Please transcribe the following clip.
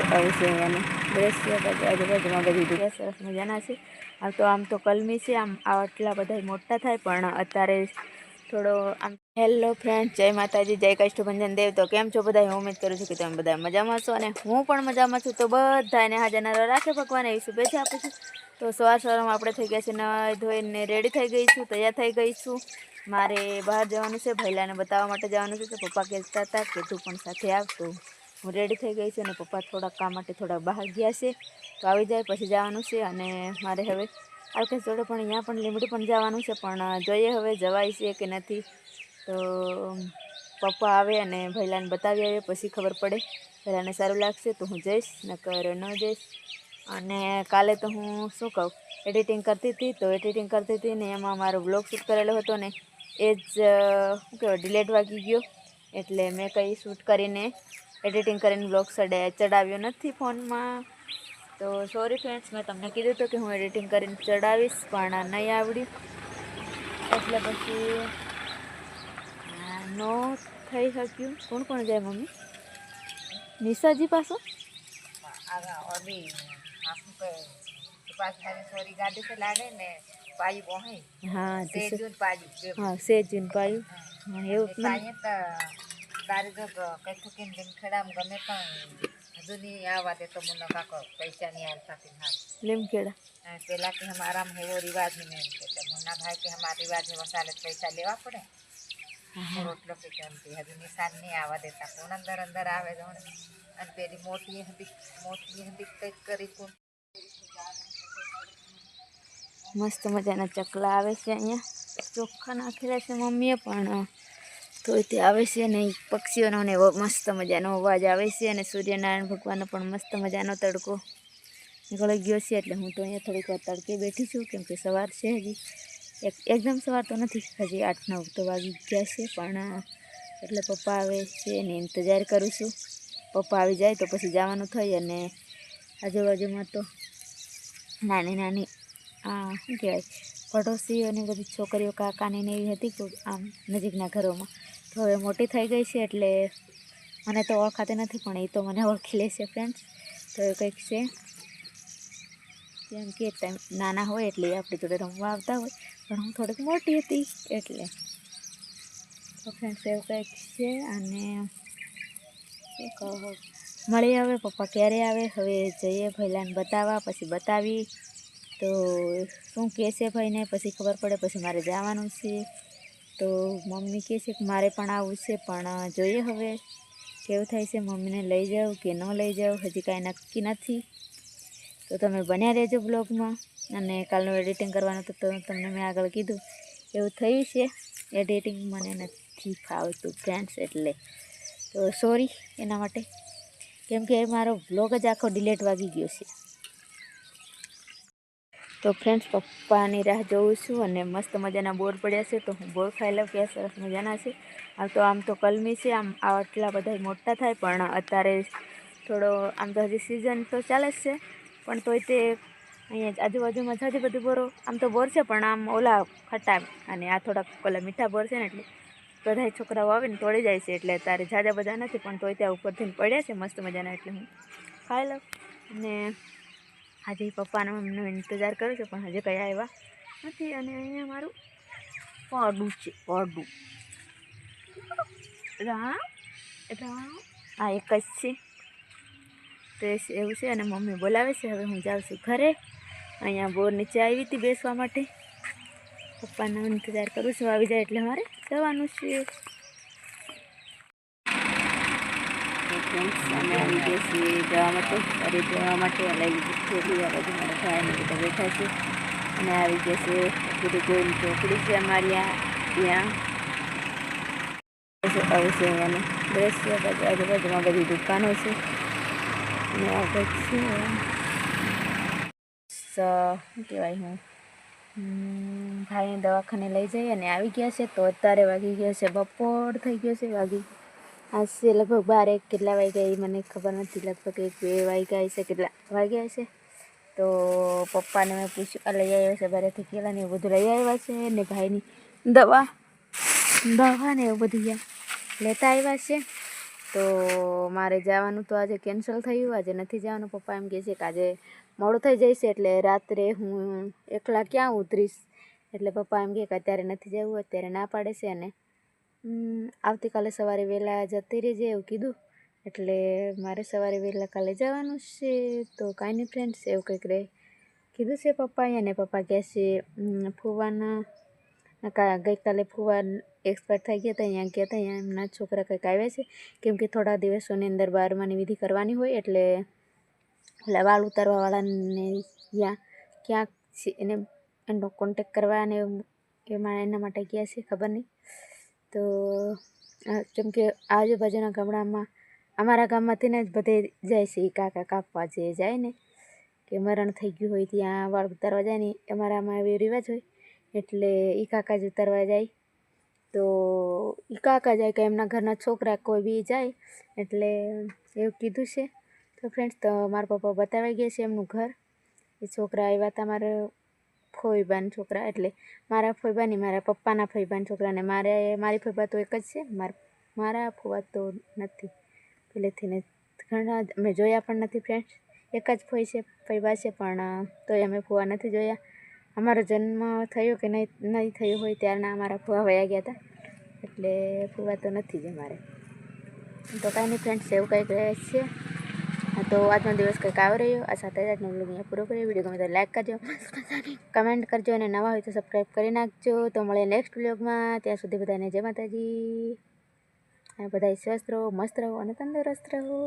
આવે છે અહીંયાનું દ્રશ્ય બધું આજુબાજુમાં બધી દુકાન સરસ મજાના છે. આમ તો આમ તો કલમી છે, આમ આટલા બધા મોટા થાય, પણ અત્યારે થોડો આમ હેલો ફ્રેન્ડ જય માતાજી, જય કષ્ટભંજન દેવ. તો કેમ છો બધા? હું ઉમેદ કરું છું કે તમે બધા મજામાં છો અને હું પણ મજામાં છું. તો બધાને હાજર રાખે ભગવાન એવી શુભેચ્છા આપું છું. તો સવાર સવારમાં આપણે થઈ ગયા છે નવા ધોઈને રેડી થઈ ગઈ છું, તૈયાર થઈ ગઈ છું. મારે બહાર જવાનું છે ભૈલાને બતાવવા માટે જવાનું છે, તો પપ્પા કહેતા હતા કે તું પણ સાથે આવ તો રેડી થઈ ગઈ છું અને પપ્પા થોડાક કામ માટે થોડાક બહાર ગયા છે. તો આવી જાય, પછી જવાનું છે અને મારે હવે આલકેશ જોડે પણ અહીંયા પણ લીમડી પણ જવાનું છે, પણ જોઈએ હવે જવાય છે કે નથી. તો પપ્પા આવે અને ભૈલાને બતાવી આવે પછી ખબર પડે. ભૈલાને સારું લાગશે તો હું જઈશ, નકર ન જઈશ. અને કાલે તો હું શું કહું એડિટિંગ કરતી હતી, તો એડિટિંગ કરતી હતી ને એમાં મારો બ્લોગ શૂટ કરેલો હતો ને એ જ શું કહેવાય ડિલેટ વાગી ગયો. એટલે મેં કંઈ શૂટ કરીને એડિટિંગ કરીને બ્લોગ સડે ચડાવ્યો નથી ફોનમાં. તો સોરી ફ્રેન્ડ્સ મેં તમને કીધું હતું કે હું એડિટિંગ કરીને ચડાવીશ પણ નહીં આવડ્યું. એટલે પછી ન થઈ શક્યું. કોણ કોણ જાય મમ્મી? નિશાજી પાસે હા સેજુન પાયું હા એવું તારે જો કઈ થૂકીને લીમખેડા ગમે પણ હજુ નહીં આવવા દેતો મને કાકો પૈસા નહીં આવતા થી હા લીમખેડા? પેલા કે હમ આરામ એવો રિવાજ નહીં એમ કે મુન્ના ભાઈ કે હમારા રિવાજ એવો ચાલે પૈસા લેવા પડે. રોટલો કે કેમથી હજુ નિશાન નહીં આવવા દેતા. કોણ અંદર અંદર આવે જોણે? અને પેલી મોટી હતી મોટી હતી કંઈક કરી કોણ? મસ્ત મજાના ચકલા આવે છે અહીંયા. ચોખ્ખા નાખેલા છે મમ્મીએ પણ. તો તે આવે છે અને પક્ષીઓનો ને મસ્ત મજાનો અવાજ આવે છે અને સૂર્યનારાયણ ભગવાનનો પણ મસ્ત મજાનો તડકો નીકળી ગયો છે એટલે હું તો અહીંયા થોડીક વાર તડકે બેઠી છું કેમ કે સવાર છે હજી. એક, એકદમ સવાર તો નથી, હજી આઠ નવ તો વાગી ગયા છે પણ એટલે પપ્પા આવે છે એની ઇંતજાર કરું છું. પપ્પા આવી જાય તો પછી જવાનું થઈ અને આજુબાજુમાં તો નાની નાની આ શું કહેવાય પડોશીઓની બધી છોકરીઓ કાકાની એવી હતી કે આમ નજીકના ઘરોમાં. તો હવે મોટી થઈ ગઈ છે એટલે મને તો ઓળખાતી નથી, પણ એ તો મને ઓળખી લે છે ફ્રેન્ડ્સ તો એ કંઈક છે. જેમ કે ટાઈમ નાના હોય એટલે આપણી જોડે રમવા આવતા હોય, પણ હું થોડીક મોટી હતી એટલે. તો ફ્રેન્ડ્સ એવું કંઈક છે અને મળી આવે પપ્પા ક્યારે આવે? હવે જઈએ ભૈલાને બતાવવા, પછી બતાવી. તો શું કહે છે ભાઈને પછી ખબર પડે, પછી મારે જવાનું છે. તો મમ્મી કહે છે કે મારે પણ આવવું છે, પણ જોઈએ હવે. કેવું થાય છે, મમ્મીને લઈ જાઉં કે ન લઈ જાઉં હજી કાંઈ નક્કી નથી. તો તમે બન્યા રહેજો બ્લોગમાં. અને કાલનું એડિટિંગ કરવાનું તો તમને મેં આગળ કીધું. એવું થયું છે. એડિટિંગ મને નથી ફાવતું ફ્રેન્ડ્સ એટલે. તો સોરી એના માટે. કેમ કે મારો બ્લોગ જ આખો ડિલેટ વાગી ગયો છે. તો ફ્રેન્ડ્સ પપ્પાની રાહ જોઉં છું અને મસ્ત મજાના બોર પડ્યા છે તો હું બોર ખાઈ લઉં કે સરસ મજાના છે. આમ તો આમ તો કલમી છે, આમ આટલા બધા મોટા થાય પણ અત્યારે થોડો, આમ તો હજી સિઝન તો ચાલે જ છે. પણ તોય તે અહીંયા આજુબાજુમાં છે બધું બોરો, આમ તો બોર છે પણ આમ ઓલા ખટ્ટા અને આ થોડાક ઓલા મીઠા બોર છે ને એટલે બધા છોકરાઓ આવે ને તોડી જાય છે એટલે તારે ઝાઝા બધા નથી પણ તોય ત્યાં ઉપરથી પડ્યા છે મસ્ત મજાના એટલે હું ખાઈ લઉં. અને આજે પપ્પાના મમ્મીનો ઇંતજાર કરું છું, પણ હજે કંઈ આવ્યા નથી અને અહીંયા મારું પડું છે, પડું. રામ રામ. આ એક જ છે. તો એવું છે અને મમ્મી બોલાવે છે, હવે હું જાઉં છું ઘરે. અહીંયા બોર નીચે આવી હતી બેસવા માટે. પપ્પાનો ઇંતજાર કરું છું, આવી જાય એટલે મારે જવાનું છે. તો અને આવી ગયા છીએ જવા માટે ઘરે જવા માટે લઈ લીધું. થોડી આ બાજુ મારા ભાઈને બધા બેઠા છે. અને આવી ગયા છે. બધું ગોઈની ચોકડી છે અમારી ત્યાં. આવશે છે અહીંયાનું દ્રશ્ય. બધું આજુબાજુમાં બધી દુકાનો છે. અને આ કંઈક છે. કહેવાય હું? ભાઈને દવાખાને લઈ જઈએ અને આવી ગયા છે. તો અત્યારે વાગી ગયા છે. બપોર થઈ ગયો છે વાગી. આજ લગભગ બાર એક કેટલા વાગ્યા એ મને ખબર નથી, લગભગ એક બે વાગ્યા છે કેટલા વાગ્યા છે તો પપ્પાને મેં પૂછ્યું લઈ આવ્યા છે બારેથી કેળા ને એવું બધું લઈ આવ્યા છે? ને ભાઈની, દવા દવા ને એવું બધું લેતા આવ્યા છે. તો મારે જવાનું તો આજે કેન્સલ થયું, આજે નથી જવાનું. પપ્પા એમ કહે છે કે આજે મોડું થઈ જશે એટલે રાત્રે હું એકલા ક્યાં ઉતરીશ? એટલે પપ્પા એમ કહે કે અત્યારે નથી જવું, અત્યારે ના પાડે છે અને આવતીકાલે સવારે વહેલા જતી રહેજે એવું કીધું. એટલે મારે સવારે વહેલા કાલે જવાનું છે, તો કાંઈ નહીં ફ્રેન્ડ્સ એવું કંઈક રહે કીધું છે પપ્પાએ અને પપ્પા કહે છે ફુવાના ગઈકાલે ફુવા એક્સપાયર થઈ ગયા હતા અહીંયા ગયા હતા અહીંયા એમના છોકરા કંઈક આવ્યા છે. કેમ કે થોડા દિવસોની અંદર બારમાની વિધિ કરવાની હોય, એટલે એટલે વાળ ઉતારવાવાળાને ક્યાં ક્યાંક છે, એને એનો કોન્ટેક કરવા અને એમાં એના માટે ગયા છે, ખબર નહીં. તો કેમ કે આજુબાજુના ગામડામાં, અમારા ગામમાંથી ને જ બધે જાય છે. કાકા કાપવા જે જાય ને, કે મરણ થઈ ગયું હોય ત્યાં વાળ ઉતારવા જાય ને અમારામાં એવી રિવાજ હોય. એટલે એ કાકા જ ઉતારવા જાય. તો એ કાકા જાય, કે એમના ઘરના છોકરા કોઈ બી જાય, એટલે એવું કીધું છે. તો ફ્રેન્ડ્સ તો મારા પપ્પા બતાવી ગયા છે એમનું ઘર. એ છોકરા આવ્યા હતા મારા ફોઈબાના છોકરા, એટલે મારા ફૈબાની મારા પપ્પાના ફૈબાન છોકરાને મારે, મારી ફોઈબા તો એક જ છે, મારા ફોવા તો નથી. પહેલેથી ને ઘણા, અમે જોયા પણ નથી ફ્રેન્ડ્સ એક જ ફોઈ છે, ફોઈબા છે, પણ તોય અમે ફુવા નથી જોયા. અમારો જન્મ થયો કે નહીં નહીં થયો હોય ત્યારના અમારા ફુવા વયા ગયા હતા એટલે ફુવા તો નથી જ અમારે. તો કાંઈ નહીં ફ્રેન્ડ્સ એવું કંઈક છે. તો આજનો દિવસ કંઈક આવી રહ્યો. આ સાથે જ આજનો બ્લોગ અહીંયા પૂરો કર્યો. વીડિયો ગમે તો લાઈક કરજો કમેન્ટ કરજો અને નવા હોય તો સબસ્ક્રાઈબ કરી નાખજો. તો મળે નેક્સ્ટ બ્લોગમાં ત્યાં સુધી બધાને જય માતાજી. અને બધા સ્વસ્થ રહો, મસ્ત રહો અને તંદુરસ્ત રહો.